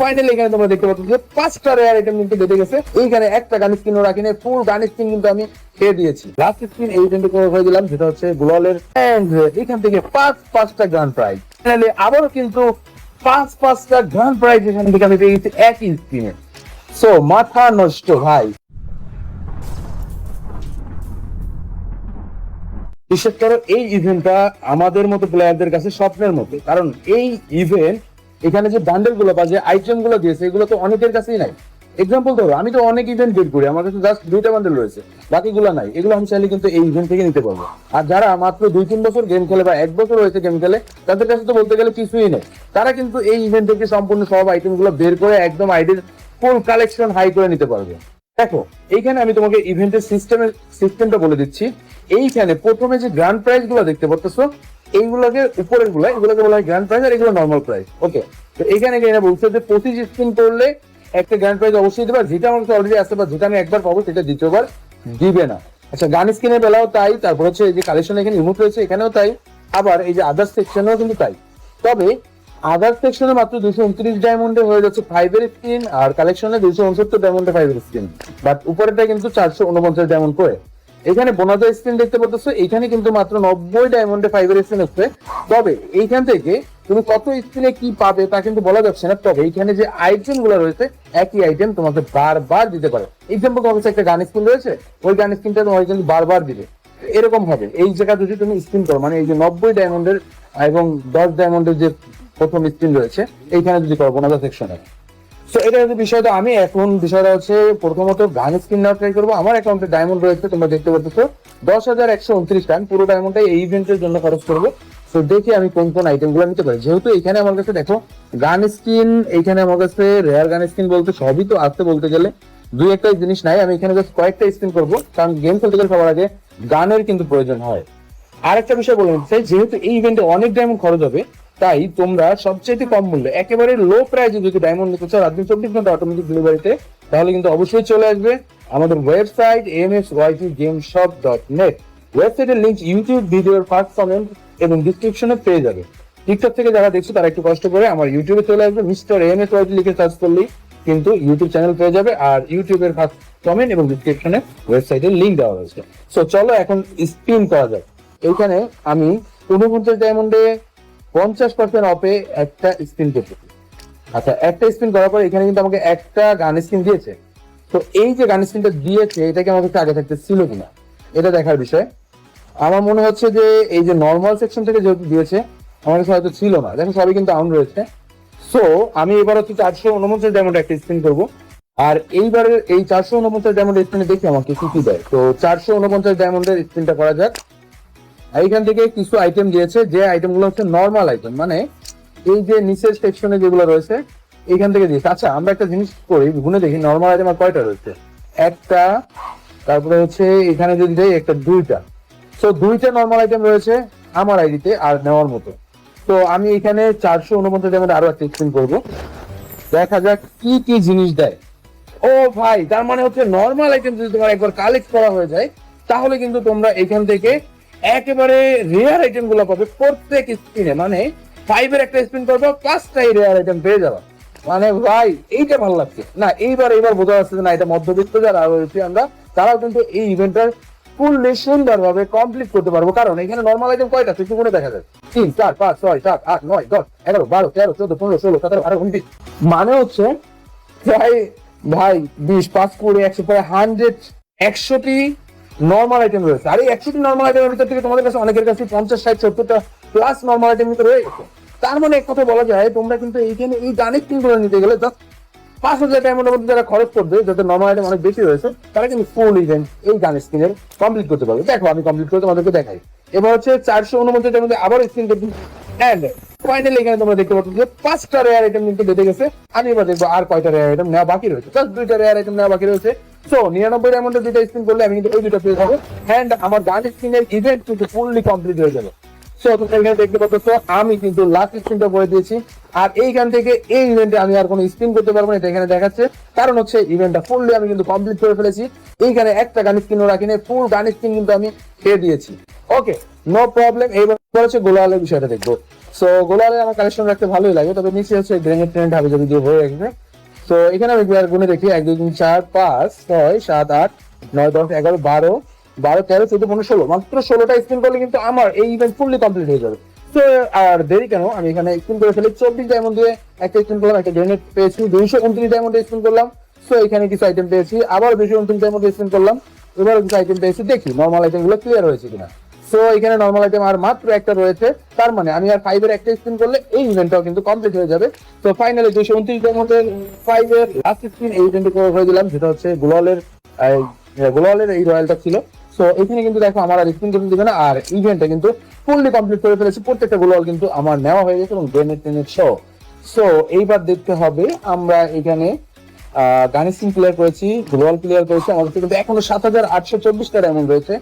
Finally এখানে তোমরা দেখতে পাচ্ছ যে পাঁচটা রেয়ার আইটেম কিন্তু বেঁধে গেছে। এইখানে একটা গান রাখিনি ফুল গান কিন্তু আমি খেয়ে দিয়েছি। লাস্ট স্কিন এই দিলাম যেটা হচ্ছে গ্লোয়ালের এন্ড এখান থেকে পাঁচ, পাঁচটা গান প্রাইজ ফাইনালি আবারও কিন্তু পাঁচ, পাঁচটা গান প্রাইজ এখান থেকে আমি পেয়ে গেছি একই স্কিনে সো মাথা নষ্ট ভাই বিশেষ করে এই ইভেন্টটা আমাদের মতো প্লেয়ারদের কাছে স্বপ্নের মতো, কারণ এই ইভেন্ট এখানে যে বান্ডেলগুলো বা যে আইটেমগুলো দিয়েছে, এগুলো তো অনেকের কাছেই নাই। এক্সাম্পল ধরো, আমি তো অনেক ইভেন্ট বের করি, আমার কাছে জাস্ট দুইটা বান্ডেল রয়েছে, বাকিগুলো নাই। এগুলো আমি চাইলে কিন্তু এই ইভেন্ট থেকে নিতে পারব। আর যারা মাত্র দুই তিন বছর গেম খেলে বা এক বছর হয়েছে গেম খেলে, তাদের কাছে তো বলতে গেলে কিছুই নেই। তারা কিন্তু এই ইভেন্ট থেকে সম্পূর্ণ সব আইটেমগুলো বের করে একদম আইডির ফুল কালেকশন হাই করে নিতে পারবে। দেখো, এইখানে আমি তোমাকে ইভেন্টের সিস্টেমের সিস্টেমটা বলে দিচ্ছি। এইখানে প্রথমে যে গ্র্যান্ড প্রাইজগুলো দেখতে পাচ্ছ এইগুলোকে উপরেরগুলো, এগুলোকে বলা হয় গ্র্যান্ড প্রাইজ আর এগুলো নর্মাল প্রাইজ ওকে তো এখানে বলছে যে পঁচিশ স্পিন করলে একটা গ্র্যান্ড প্রাইজ অবশ্যই দেবে যেটা আমার অলরেডি আসতে পারে যেটা আমি একবার পাবো সেটা দ্বিতীয়বার দিবে না। আচ্ছা গান স্কিনের বেলাও তাই, তারপর হচ্ছে এই যে কালেকশন এখানে ইমোট রয়েছে এখানেও তাই। আবার এই যে আদার্স সেকশনেও কিন্তু তাই। তবে আদার সেকশনে মাত্র দুশো উনত্রিশ ডায়মন্ডে হয়ে যাচ্ছে ফাইভের স্ক্রিন আর কালেকশনে দুশো উনসত্তর ডায়মন্ডে ফাইভের স্ক্রিন বাট উপরেটা কিন্তু চারশো উনপঞ্চাশ ডায়মন্ড করে এখানে বোনাজা স্ক্রিন দেখতে পাচ্ছ এখানে কিন্তু মাত্র নব্বই ডায়মন্ডে ফাইবার স্ক্রিন হচ্ছে। তবে এইখান থেকে তুমি কত স্ক্রিনে কি পাবে তা কিন্তু বলা যাচ্ছে না, তবে এইখানে যে আইটেমগুলো রয়েছে, একই আইটেম তোমাকে বারবার দিতে পারে। এক্সাম্পল তোমার কাছে একটা গান স্ক্রিন রয়েছে, ওই গান স্ক্রিনটা তোমাকে কিন্তু বারবার দিবে। এরকম হবে। এই জায়গা যদি তুমি স্ক্রিন করো মানে এই যে নব্বই ডায়মন্ডের এবং দশ ডায়মন্ডের যে প্রথম স্ক্রিন রয়েছে, এইখানে যদি করব না সেকশনে তো এটা হচ্ছে বিষয়টা। আমি এখন বিষয়টা হচ্ছে প্রথমত গান স্ক্রিন নেওয়া ট্রাই করব। আমার অ্যাকাউন্টে ডায়মন্ড রয়েছে, তোমরা দেখতে পাচ্ছ। দশ হাজার একশো উনত্রিশ টাইম পুরো ডায়মন্ডটা এই ইভেন্টের জন্য খরচ করব। তো দেখি আমি কোন কোন আইটেমগুলো নিতে পারি। যেহেতু এখানে আমার কাছে দেখো গান স্কিন এইখানে আমার কাছে রেয়ার গান স্কিন বলতে সবই তো আসতে বলতে গেলে। দুই একটা জিনিস নাই, আমি এখানে জাস্ট কয়েকটা স্কিন করব। কারণ গেম খেলতে গেলে সবার আগে গানের কিন্তু প্রয়োজন হয়। আরেকটা বিষয় বলে নিতে যেহেতু এই ইভেন্টে অনেক ডায়মন্ড খরচ হবে তাই তোমরা সবচেয়ে কম মূল্যে, একেবারে লো প্রাইসে যদি ডায়মন্ড নিতে চাও রাত চব্বিশ ঘণ্টা অটোমেটিক ডেলিভারিতে তাহলে কিন্তু অবশ্যই চলে আসবে আমাদের website M S YT game shop dot net ওয়েবসাইটের লিঙ্ক ইউটিউব ভিডিওর ফার্স্ট কমেন্ট এবং ডিসক্রিপশনে পেয়ে যাবে। টিকটক থেকে যারা দেখছ, তারা একটু কষ্ট করে আমার ইউটিউবে চলে আসবে মিস্টার এম এস ওয়াইটি লিখে সার্চ করলেই কিন্তু ইউটিউব চ্যানেল পেয়ে যাবে আর ইউটিউবের ফার্স্ট কমেন্ট এবং ডিসক্রিপশনে ওয়েবসাইটের লিঙ্ক দেওয়া রয়েছে। সো চলো এখন স্পিন করা যাক। এইখানে আমি ঊনপঞ্চাশ ডায়মন্ডে পঞ্চাশ পার্সেন্ট অফে একটা স্পিন করতে আচ্ছা একটা স্পিন করার পর এখানে কিন্তু আমাকে একটা গান স্পিন দিয়েছে। তো এই যে গান স্পিনটা দিয়েছে এটাকে আমার কাছে আগে থাকতে ছিল কিনা? এটা দেখার বিষয়। আমার মনে হচ্ছে যে এই যে নর্মাল সেকশন থেকে যেহেতু দিয়েছে, আমার কাছে হয়তো ছিল না। দেখো, সবই কিন্তু আউন রয়েছে। সো আমি এবার হচ্ছে চারশো উনপঞ্চাশ ডায়মন্ড একটা স্পিন করব। আর এইবারের এই চারশো উনপঞ্চাশ ডায়মন্ড স্পিনে দেখি আমাকে কি কি দেয়। তো চারশো উনপঞ্চাশ ডায়মন্ডের স্পিনটা করা যাক। এইখান থেকে কিছু আইটেম দিয়েছে, যে আইটেমগুলো হচ্ছে নর্মাল আইটেম মানে এই যে নিচের সেকশনে যেগুলো রয়েছে এইখান থেকে দিয়েছে। আচ্ছা আমরা একটা জিনিস করি গুনে দেখি নর্মাল আইটেম আর কয়টা রয়েছে? একটা, তারপরে হচ্ছে এখানে যদি যাই একটা দুইটা। তো দুইটা নর্মাল আইটেম রয়েছে আমার আইডিতে আর নেওয়ার মতো। তো আমি এখানে চারশো উনপঞ্চাশ ডায়মন্ড আরও একটা স্পিন করব। দেখা যাক কি কি জিনিস দেয়। ও ভাই, তার মানে হচ্ছে নর্মাল আইটেম যদি তোমার একবার কালেক্ট করা হয়ে যায়, তাহলে কিন্তু তোমরা এখান থেকে একেবারে রেয়ার আইটেমগুলো পাবে প্রত্যেক স্পিনে মানে ফাইভের একটা স্পিন করবে, পাঁচটাই রেয়ার আইটেম পেয়ে যাবে। মানে ভাই, এইটা ভালো লাগছে। না, এইবার এইবার বোঝা যাচ্ছে না, এটা মধ্যবিত্ত যারা রয়েছে আমরা, তারাও কিন্তু এই ইভেন্টটা ফুললি সুন্দর ভাবে কমপ্লিট করতে পারব। কারণ এখানে নর্মাল আইটেম কয়টা তুই গুনে দেখা যায়। তিন, চার, পাঁচ, ছয়, সাত, আট, নয়, দশ, এগারো, বারো, তেরো, চোদ্দ, পনেরো, ষোলো, সতেরো, আঠারো উনত্রিশ মানে হচ্ছে প্রায় ভাই, বিশ, পাঁচ, কুড়ি, একশো, প্রায় হান্ড্রেড একশোটি নর্মাল আইটেম রয়েছে। আর এই একশোটি নর্মাল আইটেমের ভিতর থেকে তোমাদের কাছে অনেকের কাছে পঞ্চাশ, ষাট, সত্তরটা প্লাস নর্মাল আইটেম ভিতরে রয়ে গেছে তার মানে এক কথা বলা যায়, তোমরা কিন্তু এইখানে এই গানের করে নিতে গেলে জাস্ট পাঁচ হাজার টাইমের মধ্যে যারা খরচ করবে যাতে নর্মাল আইটেম অনেক বেশি রয়েছে, তারা কিন্তু ফুল ইভেন্ট এই গান স্ক্রিনের কমপ্লিট করতে পারবে। দেখো, আমি কমপ্লিট করে তোমাদেরকে দেখাই। এবার হচ্ছে চারশো উনপঞ্চাশের মধ্যে আবার স্ক্রিন করছি অ্যান্ড ফাইনালি এখানে তোমরা দেখতে পাচ্ছ যে পাঁচটা রেয়ার আইটেম কিন্তু বেঁধে গেছে। আমি এবার দেখব আর কয়টা রেয়ার আইটেম নেওয়া বাকি রয়েছে। জাস্ট দুইটা রেয়ার আইটেম নেওয়া বাকি রয়েছে। সো নিরানব্বই ডায়মন্ডের দুইটা স্ক্রিন করলে আমি কিন্তু ওই দুটো পেয়ে যাব। অ্যান্ড আমার গান স্ক্রিনের ইভেন্ট কিন্তু ফুললি কমপ্লিট হয়ে যাবে। সো তোমরা এখানে দেখতে পাচ্ছ, আমি কিন্তু লাস্ট স্পিনটা করে দিয়েছি। আর এইখান থেকে এই ইভেন্টে আমি আর কোনো স্পিন করতে পারব না, এটা এখানে দেখাচ্ছে। কারণ হচ্ছে ইভেন্টটা ফুললি আমি কিন্তু কমপ্লিট করে ফেলেছি। এইখানে একটা গান স্কিনও রাখিনি ফুল গান স্কিন কিন্তু আমি খেয়ে দিয়েছি। ওকে নো প্রবলেম এইবার হচ্ছে গোলালের বিষয়টা দেখব। সো গোলালে আমার কালেকশন রাখতে ভালোই লাগে, তবে নিচে হচ্ছে গ্রেনেড ট্রেনেড হাবি যাবি দিয়ে ভরে রাখবে তো এখানে আমি একবার গুনে দেখি এক, দুই, তিন, চার, পাঁচ, ছয়, সাত, আট, নয়, দশ, এগারো, বারো বারো, তেরো, চোদ্দ, পনেরো, ষোলো। মাত্র ষোলোটা স্পিন করলে কিন্তু আমার এই ইভেন্ট ফুললি কমপ্লিট হয়ে যাবে। তো, আর দেরি কেন? আমি এখানে স্পিন করে ফেলি চব্বিশ ডায়মন্ড দিয়ে। একটা স্পিন করলাম, একটা গ্রেনেড পেয়েছি, দুইশো উনত্রিশ ডায়মন্ড স্পিন করলাম। তো এখানে কিছু আইটেম পেয়েছি, আবার দুইশো উনত্রিশ ডায়মন্ড স্পিন করলাম। এবার কিছু আইটেম পেয়েছি, দেখি নর্মাল আইটেমগুলো ক্লিয়ার হয়েছে কিনা। সো এখানে নর্মাল আইটেম আর মাত্র একটা রয়েছে। তার মানে আমি আর ফাইভের একটা স্পিন করলে এই ইভেন্টটাও কিন্তু কমপ্লিট হয়ে যাবে। তো ফাইনালি দুইশো উনত্রিশের মধ্যে ফাইভের লাস্ট স্পিন এই ইভেন্টে হয়ে দিলাম। যেটা হচ্ছে গ্লোয়ালের গ্লোয়ালের এই রয়্যালটা ছিল। সো এখানে কিন্তু দেখো আমার আর স্পিন করতে দিবে না, আর ইভেন্টটা কিন্তু ফুললি কমপ্লিট করে ফেলেছি। প্রত্যেকটা গ্লোয়াল কিন্তু আমার নেওয়া হয়ে গেছে এবং গ্রেনেড টেনেড শো সো এইবার দেখতে হবে আমরা এখানে গানিসিং প্লেয়ার করেছি গ্লোয়াল প্লেয়ার করেছি। আমাদের কিন্তু এখনও সাত হাজার আটশো চব্বিশটা ডায়মন্ড রয়েছে।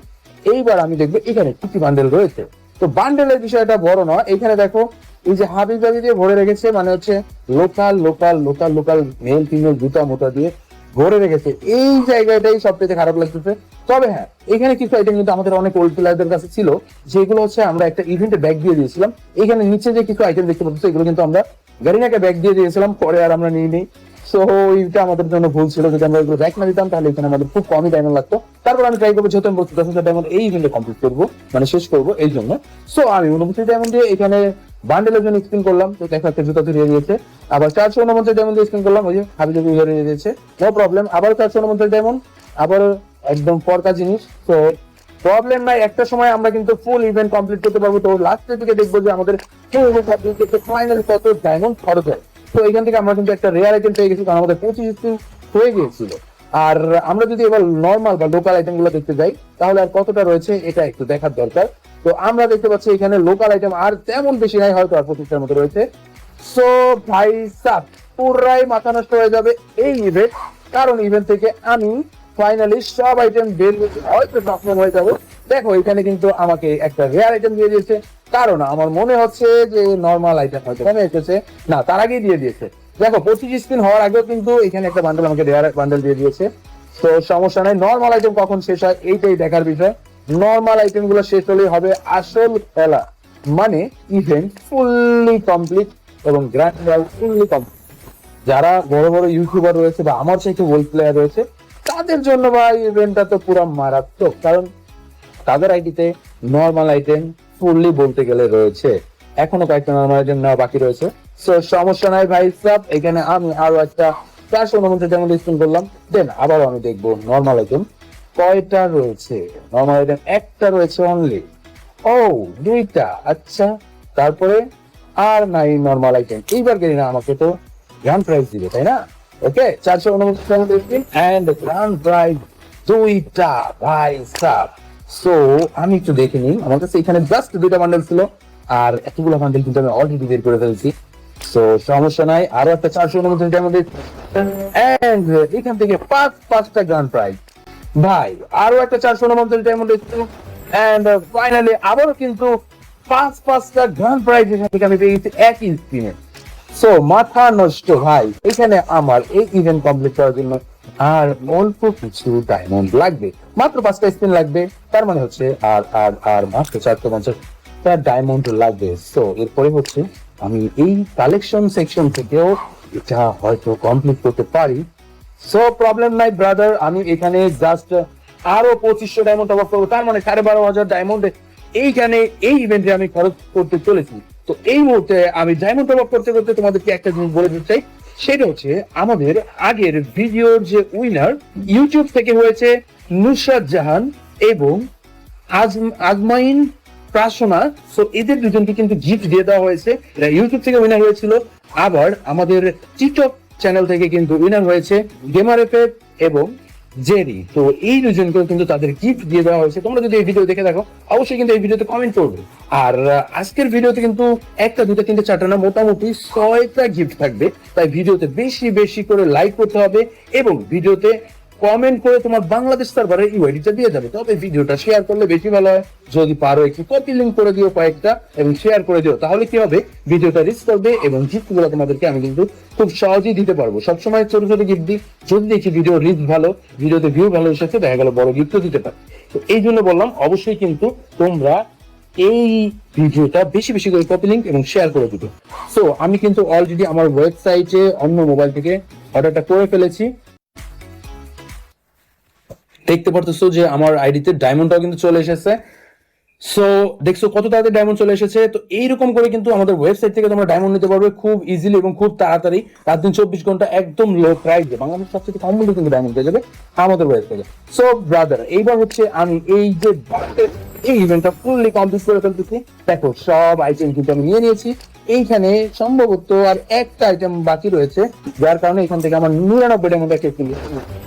এইবার আমি দেখব এখানে কি কি বান্ডেল রয়েছে। তো বান্ডেলের বিষয়টা বড় নয়, এখানে দেখো, এই যে হাবি জাবি দিয়ে ভরে রেখেছে মানে হচ্ছে local local local local male female জুতা, মোটা দিয়ে ভরে রেখেছে। এই জায়গাটাই সবচেয়ে খারাপ লাগতেছে। তবে হ্যাঁ এখানে কিছু আইটেম কিন্তু আমাদের অনেক ওল্ড প্লেয়ারদের কাছে ছিল, যেগুলো হচ্ছে আমরা একটা ইভেন্টে ব্যাগ দিয়ে দিয়েছিলাম। এখানে নিচে যে কিছু আইটেম দেখতে পাচ্ছি, এগুলো কিন্তু আমরা গাড়িনাকে ব্যাগ দিয়ে দিয়েছিলাম, পরে আর আমরা নিয়ে নিই সো আমাদের জন্য ভুল ছিল। যদি আমরা এগুলো ব্যাক না দিতাম, তাহলে এখানে আমাদের খুব কমই ডায়মন্ড লাগতো। তারপর আমি ট্রাই করব যেহেতু আমি ডায়মন্ড এই ইভেন্টে কমপ্লিট করব মানে শেষ করব এই জন্য। সো আমি ডায়মন্ড দিয়ে এখানে বান্ডেলের জন্য স্পিন করলাম। তো জুতা ধরিয়ে দিয়েছে। আবার চারশো উনপঞ্চাশ ডায়মন্ড দিয়ে স্পিন করলাম। ওই যে হাবি জাবি ধরিয়ে দিয়েছে। নো প্রবলেম আবার চারশো উনপঞ্চাশ ডায়মন্ড আবার একদম পরকা জিনিস। তো প্রবলেম নাই। একটা সময় আমরা কিন্তু ফুল ইভেন্ট কমপ্লিট করতে পারব। তো লাস্টের দিকে দেখব যে আমাদের ফাইনাল কত ডায়মন্ড খরচ হয়। তো এখান থেকে আমরা কিন্তু একটা রেয়ার আইটেম পেয়ে গেছি, কারণ আমাদের পঁচিশ স্পিন হয়ে গিয়েছিল। আর আমরা যদি এবার নর্মাল বা লোকাল আইটেমগুলো দেখতে যাই, তাহলে আর কতটা রয়েছে এটা একটু দেখার দরকার। তো আমরা দেখতে পাচ্ছি এখানে লোকাল আইটেম আর তেমন বেশি নাই, হয়তো আর পঁচিশটার মতো রয়েছে। সো ভাই সাপ পুরাই মাথা নষ্ট হয়ে যাবে এই ইভেন্ট কারণ ইভেন্ট থেকে আমি ফাইনালি সব আইটেম বের হয়তো সক্ষম হয়ে যাব। দেখো, এখানে কিন্তু আমাকে একটা রেয়ার আইটেম দিয়ে দিয়েছে। কারণ আমার মনে হচ্ছে যে নর্মাল আইটেম হয়তো কমে এসেছে। না, তার আগেই দিয়ে দিয়েছে। দেখো, পঁচিশ স্পিন হওয়ার আগেও কিন্তু এখানে একটা বান্ডেল আমাকে রেয়ার বান্ডেল দিয়ে দিয়েছে। তো সমস্যা নাই নর্মাল আইটেম কখন শেষ হয়, এইটাই দেখার বিষয়। নর্মাল আইটেমগুলো শেষ হলেই হবে আসল খেলা। মানে ইভেন্ট ফুললি কমপ্লিট এবং গ্র্যান্ড ফুললি কমপ্লিট যারা বড় বড় ইউটিউবার রয়েছে বা আমার চাইতে ওয়েল প্লেয়ার রয়েছে তাদের জন্য ভাই ইভেন্টটা তো পুরো মারাত্মক। কারণ তাদের আইডিতে নর্মাল আইটেম ফুললি বলতে গেলে রয়েছে। এখনও কয়েকটা নর্মাল আইটেম নেওয়া বাকি রয়েছে। সো সমস্যা নাই ভাই সব এখানে আমি আরও একটা চারশো উনপঞ্চাশ যেমন স্পিন করলাম। দেন আবারও আমি দেখব নর্মাল আইটেম কয়টা রয়েছে? নর্মাল আইটেম একটা রয়েছে অনলি ও, দুইটা। আচ্ছা তারপরে আর নাই নর্মাল আইটেম এইবার গেলি না আমাকে তো গ্র্যান্ড প্রাইজ দিবে, তাই না? ওকে চারশো উনপঞ্চাশ এন্ড গ্র্যান্ড প্রাইজ দুইটা ভাই সাব সো আমি একটু দেখে নিই। আমার কাছে এখানে জাস্ট দুইটা বান্ডেল ছিল আর এতগুলো বান্ডেল কিন্তু আমি অলরেডি বের করে ফেলছি। সো সমস্যা নাই আরও একটা চারশো উনপঞ্চাশ ডায়মন্ড এন্ড এখান থেকে পাঁচ পাঁচটা গ্র্যান্ড প্রাইজ ভাই আরও একটা চারশো উনপঞ্চাশ ডায়মন্ড এন্ড ফাইনালি আবারও কিন্তু পাঁচ পাঁচটা গ্র্যান্ড প্রাইজ এখান থেকে আমি পেয়ে গেছি একই স্পিনে সো মাথা নষ্ট ভাই, এখানে আমার এই ইভেন্ট কমপ্লিট করার জন্য আর অল্প কিছু ডায়মন্ড লাগবে। মাত্র পাঁচটা স্পিন লাগবে, তার মানে হচ্ছে আর আর আর মাত্র চারশো পঞ্চাশটা ডায়মন্ড লাগবে। সো এরপরে হচ্ছে আমি এই কালেকশন সেকশন থেকেও এটা হয়তো কমপ্লিট করতে পারি। সো প্রবলেম নাই ব্রাদার আমি এখানে জাস্ট আরও পঁচিশশো ডায়মন্ড টপ করব, তার মানে সাড়ে বারো হাজার ডায়মন্ড এইখানে এই ইভেন্টে আমি খরচ করতে চলেছি। তো এই মুহূর্তে আমি ডায়মন্ড টপ করতে করতে তোমাদেরকে একটা জিনিস বলে দিতে চাই। সেটা হচ্ছে আমাদের আগের ভিডিওর যে উইনার ইউটিউব থেকে হয়েছে নুসরাত জাহান এবং আজম- আজমাইন প্রাসনা। সো এদের দুজনকে কিন্তু গিফট দিয়ে দেওয়া হয়েছে। এরা ইউটিউব থেকে উইনার হয়েছিল। আবার আমাদের টিকটক চ্যানেল থেকে কিন্তু উইনার হয়েছে গেমার এফেক্ট এবং জেরি। তো এই দুজনকেও কিন্তু তাদের গিফট দিয়ে দেওয়া হয়েছে। তোমরা যদি এই ভিডিও দেখে দেখো অবশ্যই কিন্তু এই ভিডিওতে কমেন্ট করবে। আর আজকের ভিডিওতে কিন্তু একটা দুটো তিনটে, চারটা না, মোটামুটি ছয়টা গিফট থাকবে। তাই ভিডিওতে বেশি বেশি করে লাইক করতে হবে এবং ভিডিওতে কমেন্ট করে তোমার বাংলাদেশ সার্ভারের ইউআইডিটা দিয়ে যাবে। তবে ভিডিওটা শেয়ার করলে বেশি ভালো হয়। যদি পারো একটু কপি লিঙ্ক করে দিও কয়েকটা এবং শেয়ার করে দিও, তাহলে কি হবে? ভিডিওটা রিচ করবে এবং গিফটগুলো তোমাদেরকে আমি কিন্তু খুব সহজেই দিতে পারব। সবসময় ছোট ছোট গিফট দিই। যদি দেখি ভিডিও রিচ ভালো ভিডিওতে ভিউ ভালো এসেছে, দেখা গেল বড় গিফটও দিতে পারি। তো এই জন্য বললাম, অবশ্যই কিন্তু তোমরা এই ভিডিওটা বেশি বেশি করে কপি লিঙ্ক এবং শেয়ার করে দিবে সো আমি কিন্তু অলরেডি আমার ওয়েবসাইটে অন্য মোবাইল থেকে অর্ডারটা করে ফেলেছি। দেখতে পারতেছো যে আমার আইডিতে ডায়মন্ডটাও কিন্তু চলে এসেছে। সো দেখছ কত তাড়াতাড়ি ডায়মন্ড চলে এসেছে। তো এইরকম করে কিন্তু আমাদের ওয়েবসাইট থেকে তোমরা ডায়মন্ড নিতে পারবে খুব ইজিলি এবং খুব তাড়াতাড়ি। রাত দিন চব্বিশ ঘণ্টা একদম লো প্রাইসে বাংলাদেশ সবচেয়ে কম মূল্যে কিন্তু ডায়মন্ড পেয়ে যাবে আমাদের ওয়েবসাইটে সো ব্রাদার এইবার হচ্ছে আমি এই যে এই ইভেন্টটা ফুললি কমপ্লিট করে ফেলতেছি দেখো, সব আইটেম কিন্তু আমি নিয়ে নিয়েছি। এইখানে সম্ভবত আর একটা আইটেম বাকি রয়েছে, যার কারণে এখান থেকে আমার নিরানব্বই ডায়মন্ড একটা কিনতে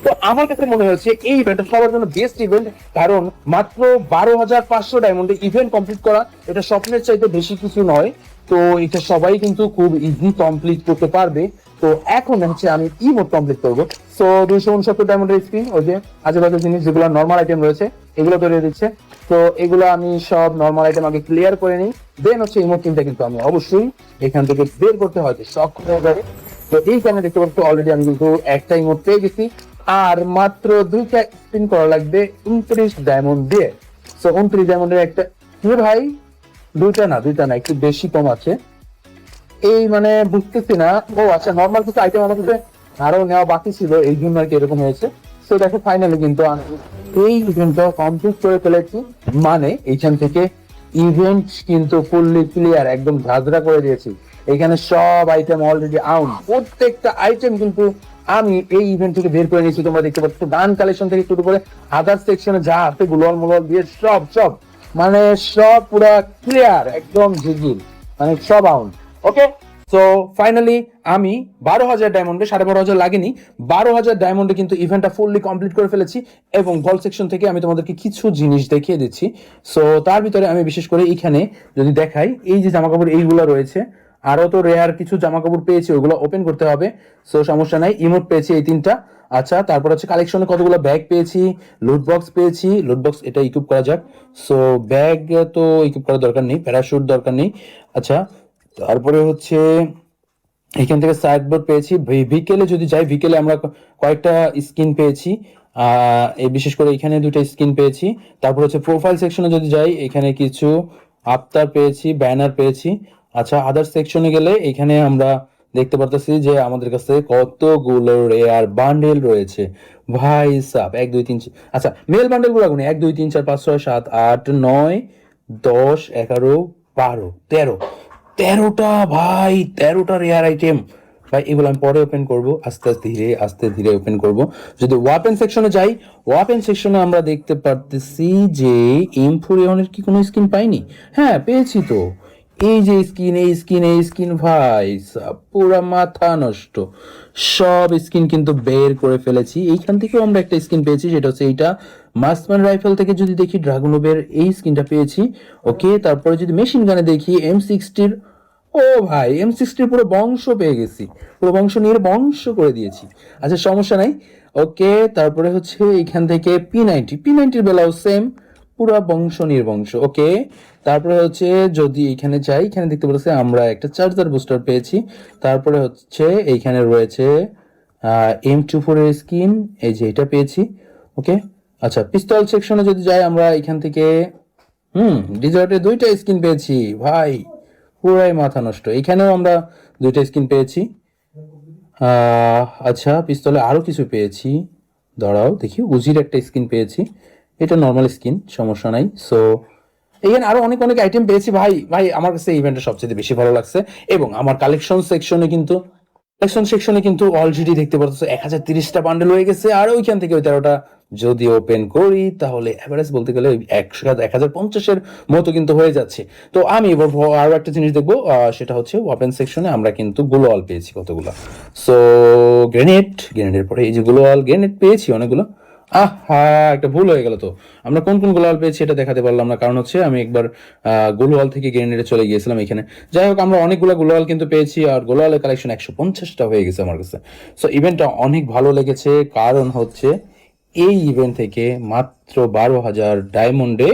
তো আমার কাছে মনে হচ্ছে এই ইভেন্টটা সবার জন্য বেস্ট ইভেন্ট কারণ মাত্র বারো হাজার পাঁচশো ডায়মন্ডে ইভেন্ট কমপ্লিট করা, এটা স্বপ্নের চাইতে বেশি কিছু নয়। তো এটা সবাই কিন্তু খুব ইজি কমপ্লিট করতে পারবে। তো এখন হচ্ছে আমি ই মোড কমপ্লিট করব। সো দুইশো উনসত্তর ডায়মন্ডের স্ক্রিন ওই যে আজেবাজে জিনিস, যেগুলো নর্মাল আইটেম রয়েছে, এগুলো তৈরি দিচ্ছে। তো, এগুলো আমি সব নর্মাল আইটেম আগে ক্লিয়ার করে নিই। দেন হচ্ছে ইমোট কিনতে কিন্তু আমি অবশ্যই এখান থেকে বের করতে হয়তো শখ হয়ে যাবে। তো এইখানে দেখতে পাচ্ছ অলরেডি আমি কিন্তু একটা ইমোট পেয়ে গেছি। আর মাত্র দুইটা স্পিন করা লাগবে উনত্রিশ ডায়মন্ড দিয়ে। সো উনত্রিশ ডায়মন্ডের একটা, কি ভাই? দুইটা না দুইটা না, একটু বেশি কম আছে। এই মানে বুঝতেছি না। ও আচ্ছা নর্মাল কিছু আইটেম আমার কাছে আরও নেওয়া বাকি ছিল, এই জন্য আর কি এরকম হয়েছে। তো দেখো ফাইনালি কিন্তু এই ইভেন্টটা কমপ্লিট করে ফেলেছি। মানে এইখান থেকে ইভেন্ট কিন্তু ফুললি ক্লিয়ার একদম ঝাঁঝরা করে দিয়েছি। এখানে সব আইটেম অলরেডি আউট প্রত্যেকটা আইটেম কিন্তু আমি এই ইভেন্ট থেকে বের করে নিয়েছি। তোমরা দেখতে পাচ্ছ গান কালেকশন থেকে শুরু করে আদার সেকশনে যা আছে গুলল মুলল দিয়ে সব সব। মানে সব পুরা ক্লিয়ার একদম ঝিঝিল মানে সব আউট ওকে সো ফাইনালি আমি বারো হাজার ডায়মন্ডে সাড়ে বারো হাজার লাগেনি। বারো হাজার ডায়মন্ডে কিন্তু ইভেন্টটা ফুললি কমপ্লিট করে ফেলেছি এবং বল সেকশন থেকে আমি তোমাদেরকে কিছু জিনিস দেখিয়ে দিচ্ছি। সো তার ভিতরে আমি বিশেষ করে এইখানে যদি দেখাই, এই যে জামা কাপড় এইগুলো রয়েছে, আরও তো রেয়ার কিছু জামা কাপড় পেয়েছি, ওগুলো ওপেন করতে হবে। সো সমস্যা নাই ইমোট পেয়েছি এই তিনটা। আচ্ছা তারপর হচ্ছে কালেকশনে কতগুলো ব্যাগ পেয়েছি লুট বক্স পেয়েছি। লুট বক্স এটা ইকুইপ করা যাক। সো ব্যাগ তো ইকুইপ করার দরকার নেই প্যারাশুট দরকার নেই। আচ্ছা তারপরে হচ্ছে এখান থেকে সাইড বোর্ড পেয়েছি ভিকেলে যদি যাই, ভিকেলে আমরা কয়েকটা স্কিন পেয়েছি। এই বিশেষ করে এখানে দুটো স্কিন পেয়েছি। তারপর হচ্ছে প্রোফাইল সেকশনে যদি যাই, এখানে কিছু আফতার পেয়েছি, ব্যানার পেয়েছি। আচ্ছা আদার সেকশনে গেলে এখানে আমরা দেখতে পারতেছি যে আমাদের কাছে কতগুলো রেয়ার বান্ডেল রয়েছে। ভাই সাব, এক, দুই, তিন আচ্ছা মেল বান্ডেলগুলো আগুন এক, দুই, তিন, চার, পাঁচ, ছয়, সাত, আট, নয়, দশ, এগারো, বারো, তেরো। তেরোটা, ভাই, তেরোটা রেয়ার আইটেম ভাই, এগুলো আমি পরে ওপেন করব। আস্তে আস্তে ধীরে আস্তে, ধীরে ওপেন করব। যদি ওয়াপেন সেকশনে যাই ওয়াপেন সেকশনে আমরা দেখতে পারতেছি যে এমফোরিয়নের কি কোনো স্কিন পাইনি হ্যাঁ পেয়েছি তো। এই যে স্কিন এই স্কিন এই স্কিন ভাই পুরা মাথা নষ্ট। সব স্কিন কিন্তু বের করে ফেলেছি। এইখান থেকেও আমরা একটা স্কিন পেয়েছি সেটা হচ্ছে এইটা মাসমান রাইফেল থেকে যদি দেখি ড্রাগনোবের এই স্কিনটা পেয়েছি ওকে তারপরে যদি মেশিন গানে দেখি এম সিক্সটির ও ভাই এম সিক্সটির পুরো বংশ পেয়ে গেছি, পুরো বংশ নিয়ে বংশ করে দিয়েছি। আচ্ছা সমস্যা নাই ওকে তারপরে হচ্ছে এখান থেকে পি নাইনটি পি নাইনটির বেলাও সেম পুরো বংশ নির্বংশ ওকে তারপরে হচ্ছে যদি এখানে যাই, এখানে দেখতে পাচ্ছি আমরা একটা চার্জার বুস্টার পেয়েছি, তারপরে হচ্ছে এইখানে রয়েছে এম টু ফোর এর স্কিন এই যে এটা পেয়েছি ওকে আচ্ছা পিস্তল সেকশনে যদি যাই আমরা, এখান থেকে, হুম ডিজার্টে দুইটা স্কিন পেয়েছি। ভাই, পুরাই মাথা নষ্ট। এখানেও আমরা দুইটা স্কিন পেয়েছি। আচ্ছা পিস্তলে আরও কিছু পেয়েছি। দাঁড়াও, দেখি, উজির একটা স্কিন পেয়েছি। এটা নর্মাল স্কিন সমস্যা নাই। সো এখানে আরও অনেক অনেক আইটেম পেয়েছি। ভাই ভাই, আমার কাছে ইভেন্টটা সবচেয়ে বেশি ভালো লাগছে। এবং আমার কালেকশন সেকশনে কিন্তু কালেকশন সেকশনে কিন্তু অলরেডি দেখতে পাচ্ছ এক হাজার তিরিশটা বান্ডেল হয়ে গেছে। আর ওইখান থেকে ওই তেরোটা যদি ওপেন করি, তাহলে অ্যাভারেজ বলতে গেলে একশো এক হাজার পঞ্চাশের মতো কিন্তু হয়ে যাচ্ছে। তো আমি এবার ভ- আরও একটা জিনিস দেখব সেটা হচ্ছে ওপেন সেকশনে আমরা কিন্তু গ্লোয়াল পেয়েছি কতগুলো। সো গ্রেনেড গ্রেনেডের পরে এই যে গ্লোয়াল গ্রেনেড পেয়েছি অনেকগুলো। আহ, একটা ভুল হয়ে গেল তো। আমরা কোন কোন গোলাল পেয়েছি এটা দেখাতে পারলাম না, কারণ হচ্ছে আমি একবার গোলওয়াল থেকে গ্রেনেডে চলে গিয়েছিলাম এখানে। যাই হোক, আমরা অনেকগুলো গোলওয়াল কিন্তু পেয়েছি, আর গোলওয়ালের কালেকশন একশো পঞ্চাশটা হয়ে গেছে আমার কাছে। সো ইভেন্টটা অনেক ভালো লেগেছে, কারণ হচ্ছে এই ইভেন্ট থেকে মাত্র বারো হাজার ডায়মন্ডে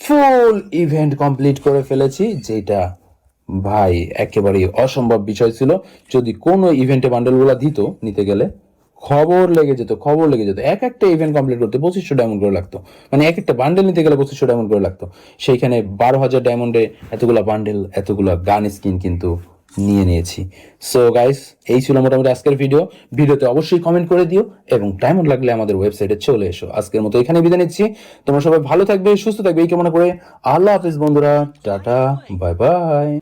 ফুল ইভেন্ট কমপ্লিট করে ফেলেছি, যেটা ভাই একেবারেই অসম্ভব বিষয় ছিল। যদি কোনো ইভেন্টে বান্ডেলগুলো দিত, নিতে গেলে খবর লেগে যেত, খবর লেগে যেত। এক একটা ইভেন্ট কমপ্লিট করতে পঁচিশশো ডায়মন্ড করে লাগতো। মানে এক একটা বান্ডেল নিতে গেলে পঁচিশশো ডায়মন্ড করে লাগতো। সেইখানে বারো হাজার ডায়মন্ডে এতগুলা বান্ডেল এতগুলা গান স্কিন কিন্তু নিয়ে নিয়েছি। সো গাইস এই ছিল মোটামুটি আজকের ভিডিও ভিডিওতে অবশ্যই কমেন্ট করে দিও এবং ডায়মন্ড লাগলে আমাদের ওয়েবসাইটে চলে এসো। আজকের মতো এখানে বিদায় নিচ্ছি। তোমরা সবাই ভালো থাকবে, সুস্থ থাকবে। এই কামনা করে আল্লাহ হাফিজ বন্ধুরা। Tata bye bye